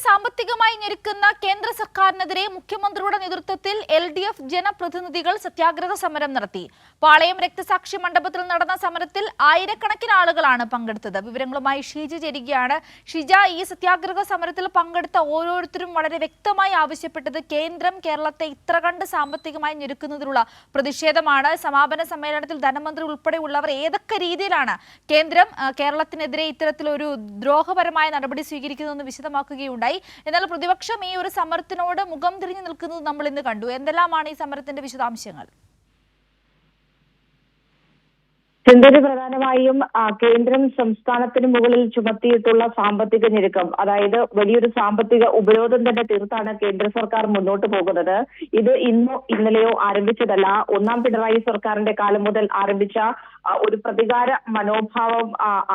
esa സാമ്പത്തികമായി ഞെരുക്കുന്ന കേന്ദ്ര സർക്കാരിനെതിരെ മുഖ്യമന്ത്രിയുടെ നേതൃത്വത്തിൽ എൽ ഡി എഫ് ജനപ്രതിനിധികൾ സത്യാഗ്രഹ സമരം നടത്തി. പാളയം രക്തസാക്ഷി മണ്ഡപത്തിൽ നടന്ന സമരത്തിൽ ആയിരക്കണക്കിന് ആളുകളാണ് പങ്കെടുത്തത്. വിവരങ്ങളുമായി ഷീജ ചേരുകയാണ്. ഷിജ ഈ സത്യാഗ്രഹ സമരത്തിൽ പങ്കെടുത്ത ഓരോരുത്തരും വളരെ വ്യക്തമായി ആവശ്യപ്പെട്ടത് കേന്ദ്രം കേരളത്തെ ഇത്ര കണ്ട് സാമ്പത്തികമായി ഞെരുക്കുന്നതിലുള്ള പ്രതിഷേധമാണ്. സമാപന സമ്മേളനത്തിൽ ധനമന്ത്രി ഉൾപ്പെടെയുള്ളവർ ഏതൊക്കെ രീതിയിലാണ് കേന്ദ്രം കേരളത്തിനെതിരെ ഇത്തരത്തിലൊരു ദ്രോഹപരമായ നടപടി സ്വീകരിക്കുന്നതെന്ന് വിശദമാക്കുകയുണ്ടായി. എന്നാൽ പ്രതിപക്ഷം ഈ ഒരു സമരത്തിനോട് മുഖം തിരിഞ്ഞു നിൽക്കുന്നത് നമ്മൾ ഇന്ന് കണ്ടു. എന്തെല്ലാമാണ് ഈ സമരത്തിന്റെ വിശദാംശങ്ങൾ? ചിന്തന് പ്രധാനമായും കേന്ദ്രം സംസ്ഥാനത്തിന് മുകളിൽ ചുമത്തിയിട്ടുള്ള സാമ്പത്തിക ഞെരുക്കം അതായത് വലിയൊരു സാമ്പത്തിക ഉപരോധം തന്നെ തീർത്താണ് കേന്ദ്ര സർക്കാർ മുന്നോട്ട് പോകുന്നത്. ഇത് ഇന്നോ ഇന്നലെയോ ആരംഭിച്ചതല്ല. ഒന്നാം പിണറായി സർക്കാരിന്റെ കാലം മുതൽ ആരംഭിച്ച ഒരു പ്രതികാര മനോഭാവം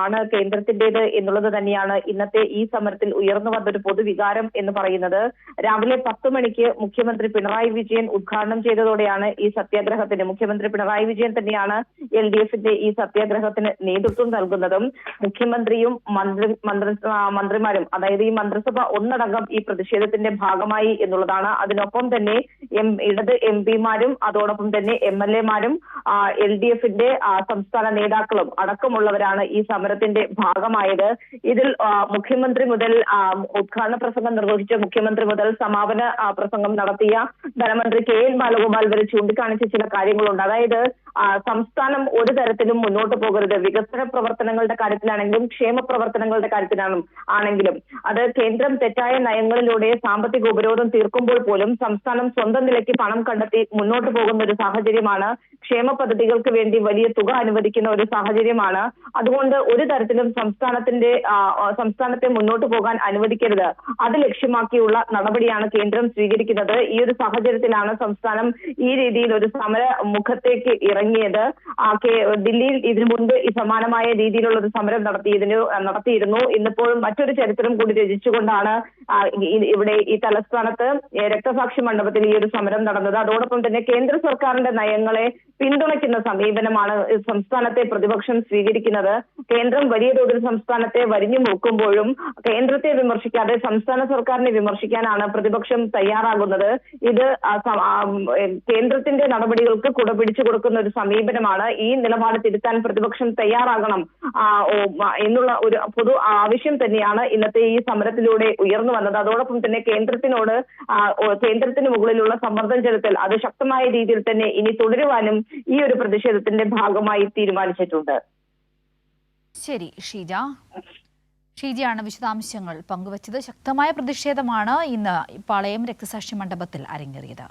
ആണ് കേന്ദ്രത്തിന്റേത് എന്നുള്ളത് തന്നെയാണ് ഇന്നത്തെ ഈ സമരത്തിൽ ഉയർന്നു വന്നൊരു പൊതുവികാരം എന്ന് പറയുന്നത്. രാവിലെ പത്ത് മണിക്ക് മുഖ്യമന്ത്രി പിണറായി വിജയൻ ഉദ്ഘാടനം ചെയ്തതോടെയാണ് ഈ സത്യാഗ്രഹത്തിന് മുഖ്യമന്ത്രി പിണറായി വിജയൻ തന്നെയാണ് എൽ ഡി എഫിന്റെ ഈ സത്യാഗ്രഹത്തിന് നേതൃത്വം നൽകുന്നതും മുഖ്യമന്ത്രിയും മന്ത്രി മന്ത്രി മന്ത്രിമാരും അതായത് ഈ മന്ത്രിസഭ ഒന്നടങ്കം ഈ പ്രതിഷേധത്തിന്റെ ഭാഗമായി എന്നുള്ളതാണ്. അതിനൊപ്പം തന്നെ എം ഇടത് എം പിമാരും അതോടൊപ്പം തന്നെ എം എൽ എമാരും എൽ ഡി എഫിന്റെ സംസ്ഥാന നേതാക്കളും അടക്കമുള്ളവരാണ് ഈ സമരത്തിന്റെ ഭാഗമായത്. ഇതിൽ മുഖ്യമന്ത്രി മുതൽ ഉദ്ഘാടന പ്രസംഗം നിർവഹിച്ച മുഖ്യമന്ത്രി മുതൽ സമാപന പ്രസംഗം നടത്തിയ ധനമന്ത്രി കെ എൻ ബാലഗോപാൽ വരെ ചൂണ്ടിക്കാണിച്ച ചില കാര്യങ്ങളുണ്ട്. അതായത് സംസ്ഥാനം ഒരു തരത്തിലും മുന്നോട്ട് പോകരുത്. വികസന പ്രവർത്തനങ്ങളുടെ കാര്യത്തിലാണെങ്കിലും ക്ഷേമ പ്രവർത്തനങ്ങളുടെ കാര്യത്തിലാണ് ആണെങ്കിലും. അത് കേന്ദ്രം തെറ്റായ നയങ്ങളിലൂടെ സാമ്പത്തിക ഉപരോധം തീർക്കുമ്പോൾ പോലും സംസ്ഥാനം സ്വന്തം നിലയ്ക്ക് പണം കണ്ടെത്തി മുന്നോട്ട് പോകുന്ന ഒരു സാഹചര്യമാണ്. ക്ഷേമ പദ്ധതികൾക്ക് വേണ്ടി വലിയ തുക അനുവദിക്കുന്ന ഒരു സാഹചര്യമാണ്. അതുകൊണ്ട് ഒരു തരത്തിലും സംസ്ഥാനത്തിന്റെ സംസ്ഥാനത്തെ മുന്നോട്ട് പോകാൻ അനുവദിക്കരുത്. അത് ലക്ഷ്യമാക്കിയുള്ള നടപടിയാണ് കേന്ദ്രം സ്വീകരിക്കുന്നത്. ഈ ഒരു സാഹചര്യത്തിലാണ് സംസ്ഥാനം ഈ രീതിയിൽ ഒരു സമര മുഖത്തേക്ക് ഇറങ്ങിയത് കേ- ദില്ലിയിൽ ഇതിനു മുൻപ് സമാനമായ രീതിയിലുള്ള ഒരു സമരം നടത്തിയതിന് നടത്തിയിരുന്നു. ഇന്നിപ്പോഴും മറ്റൊരു ചരിത്രം കൂടി രചിച്ചുകൊണ്ടാണ് ഇവിടെ ഈ തലസ്ഥാനത്ത് രക്തസാക്ഷി മണ്ഡപത്തിൽ ഈ ഒരു സമരം നടന്നത്. അതോടൊപ്പം തന്നെ കേന്ദ്ര സർക്കാരിന്റെ നയങ്ങളെ പിന്തുണയ്ക്കുന്ന സമീപനമാണ് സംസ്ഥാനത്തെ പ്രതിപക്ഷം സ്വീകരിക്കുന്നത്. കേന്ദ്രം വലിയ തോതിൽ സംസ്ഥാനത്തെ വരിഞ്ഞു നോക്കുമ്പോഴും കേന്ദ്രത്തെ വിമർശിക്കാതെ സംസ്ഥാന സർക്കാരിനെ വിമർശിക്കാനാണ് പ്രതിപക്ഷം തയ്യാറാകുന്നത്. ഇത് കേന്ദ്രത്തിന്റെ നടപടികൾക്ക് കുട പിടിച്ചു കൊടുക്കുന്ന ഒരു സമീപനമാണ്. ഈ നിലപാട് തിരുത്താൻ പ്രതിപക്ഷം തയ്യാറാകണം. എന്നുള്ള ഒരു പൊതു ആവശ്യം തന്നെയാണ് ഇന്നത്തെ ഈ സമരത്തിലൂടെ ഉയർന്നു വന്നത്. അതോടൊപ്പം തന്നെ കേന്ദ്രത്തിനോട് കേന്ദ്രത്തിന് മുകളിലുള്ള സമ്മർദ്ദം ചെലുത്തൽ അത് ശക്തമായ രീതിയിൽ തന്നെ ഇനി തുടരുവാനും ഈ ഒരു പ്രതിഷേധത്തിന്റെ ഭാഗമായി തീരുമാനിച്ചിട്ടുണ്ട്. ശരി ഷീജ. ഷീജയാണ് വിശദാംശങ്ങൾ പങ്കുവച്ചത്. ശക്തമായ പ്രതിഷേധമാണ് ഇന്ന് പാളയം രക്തസാക്ഷി മണ്ഡപത്തിൽ അരങ്ങേറിയത്.